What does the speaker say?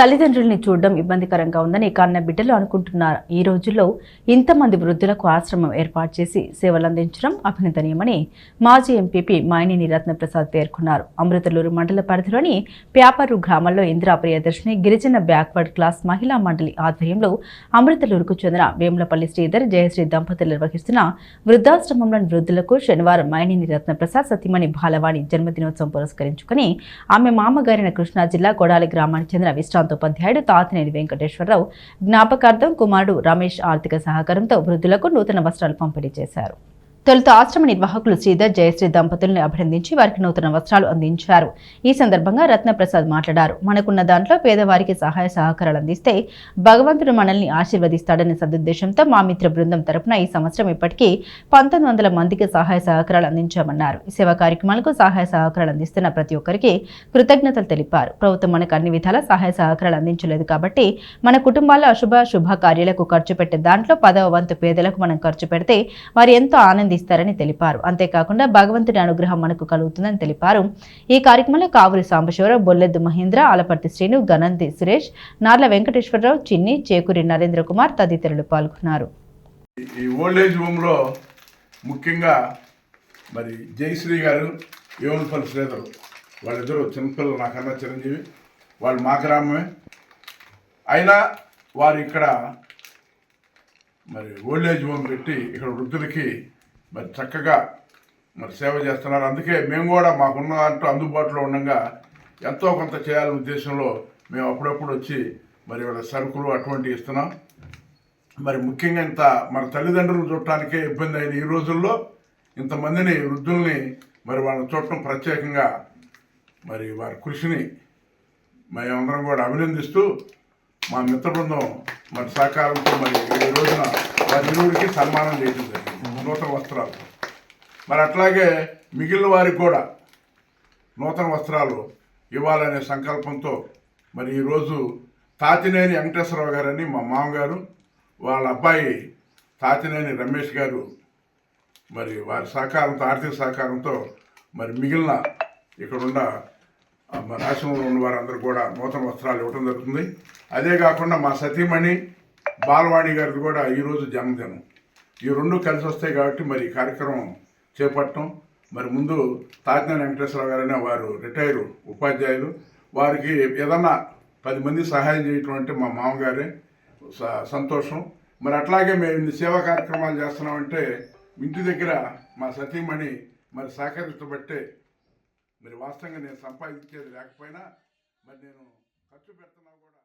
తల్లిదండ్రుల్ని చూడడం ఇబ్బందికరంగా ఉందని కన్న బిడ్డలు అనుకుంటున్నారు. ఈ రోజుల్లో ఇంతమంది వృద్ధులకు ఆశ్రమం ఏర్పాటు చేసి సేవలందించడం అభినందనీయమని మాజీ ఎంపీపీ మాయనేని రత్నప్రసాద్ పేర్కొన్నారు. అమృతలూరు మండల పరిధిలోని ప్యాపరు గ్రామంలో ఇందిరా ప్రియదర్శిని గిరిజన బ్యాక్వర్డ్ క్లాస్ మహిళా మండలి ఆధ్వర్యంలో అమృతలూరుకు చెందిన వేములపల్లి శ్రీధర్ జయశ్రీ దంపతులు నిర్వహిస్తున్న వృద్ధాశ్రమంలోని వృద్ధులకు శనివారం మాయనేని రత్నప్రసాద్ సతీమణి బాలవాణి జన్మదినోత్సవం పురస్కరించుకుని ఆమె మామగారిన కృష్ణా జిల్లా కొడాలి గ్రామానికి చెందిన విశ్రాంతోపాధ్యాయుడు తాతినేని వెంకటేశ్వరరావు జ్ఞాపకార్థం కుమారుడు రమేష్ ఆర్థిక సహకారంతో వృద్ధులకు నూతన వస్త్రాలు పంపిణీ చేశారు. తొలుత ఆశ్రమ నిర్వాహకులు శ్రీధర్ జయశ్రీ దంపతుల్ని అభినందించి వారికి నూతన వస్త్రాలు అందించారు. ఈ సందర్భంగా రత్నప్రసాద్ మాట్లాడారు. మనకున్న దాంట్లో పేదవారికి సహాయ సహకారాలు అందిస్తే భగవంతుడు మనల్ని ఆశీర్వదిస్తాడనే సదుద్దేశంతో మా మిత్ర బృందం తరపున ఈ సంవత్సరం ఇప్పటికీ పంతొమ్మిది వందల మందికి సహాయ సహకారాలు అందించామన్నారు. సేవా కార్యక్రమాలకు సహాయ సహకారాలు అందిస్తున్న ప్రతి ఒక్కరికి కృతజ్ఞతలు తెలిపారు. ప్రభుత్వం మనకు అన్ని విధాల సహాయ సహకారాలు అందించలేదు కాబట్టి మన కుటుంబాల్లో అశుభ శుభ కార్యాలకు ఖర్చు పెట్టే దాంట్లో పదవ వంతు పేదలకు మనం ఖర్చు పెడితే వారు ఎంతో ఆనందిస్తారని తెలిపారు. అంతేకాకుండా భగవంతుడి అనుగ్రహం మనకు కలుగుతుందని తెలిపారు. ఈ కార్యక్రమంలో కావురి సాంబశివరావు బొల్లెద్దు మహేంద్ర ఆలపర్తి శ్రీను గనంతి సురేష్ నార్ల వెంకటేశ్వరరావు చిన్ని చేకూరి నరేంద్ర కుమార్ తదితరులు పాల్గొన్నారు. ఈ ఓల్డ్ హోమ్లో ముఖ్యంగా మరి జయశ్రీ గారు యోనపల్లి శ్రీధర్ వాళ్ళిద్దరు చిన్నపిల్లలు నాకన్నా చిరంజీవి. వాళ్ళు మా గ్రామమే. అయినా వారు ఇక్కడ మరి ఓల్డేజ్ హోమ్ పెట్టి ఇక్కడ వృద్ధులకి మరి చక్కగా మరి సేవ చేస్తున్నారు. అందుకే మేము కూడా మాకున్న దాంట్లో అందుబాటులో ఉండగా ఎంతో కొంత చేయాలనే ఉద్దేశంలో మేము అప్పుడప్పుడు వచ్చి మరి వాళ్ళ సరుకులు అటువంటివి ఇస్తున్నాం. మరి ముఖ్యంగా ఇంత మన తల్లిదండ్రులు చూడటానికే ఇబ్బంది అయింది ఈ రోజుల్లో ఇంతమందిని వృద్ధుల్ని మరి వాళ్ళని చూడటం ప్రత్యేకంగా మరి వారి కృషిని మేమందరం కూడా అభినందిస్తూ మా మిత్ర బృందం మరి సహకారంతో మరి ఈ రోజున వారి ఇరువురికి సన్మానం చేసింది నూతన వస్త్రాలు. మరి అట్లాగే మిగిలిన వారికి కూడా నూతన వస్త్రాలు ఇవ్వాలనే సంకల్పంతో మరి ఈరోజు తాతినేని వెంకటేశ్వరరావు గారని మా మామగారు వాళ్ళ అబ్బాయి తాతినేని రమేష్ గారు మరి వారి సహకారంతో ఆర్థిక సహకారంతో మరి మిగిలిన ఇక్కడున్న మా రాష్ట్రంలో ఉన్న వారందరూ కూడా నూతన వస్త్రాలు ఇవ్వడం జరుగుతుంది. అదే కాకుండా మా సతీమణి బాలవాణి గారిది కూడా ఈరోజు జన్మదినం. ఈ రెండు కలిసి వస్తాయి కాబట్టి మరి ఈ కార్యక్రమం చేపట్టడం. మరి ముందు తాజ్ఞాని వెంకటేశ్వరరావు గారనే వారు రిటైర్ ఉపాధ్యాయులు. వారికి ఏదన్నా పది మంది సహాయం చేయటం అంటే మా మామగారే. స- సంతోషం. మరి అట్లాగే మేము ఇన్ని సేవా కార్యక్రమాలు చేస్తున్నామంటే ఇంటి దగ్గర మా సతీమణి మరి సహకరించబట్టే మరి వాస్తవంగా నేను సంపాదించేది లేకపోయినా మరి నేను ఖర్చు పెడుతున్నా కూడా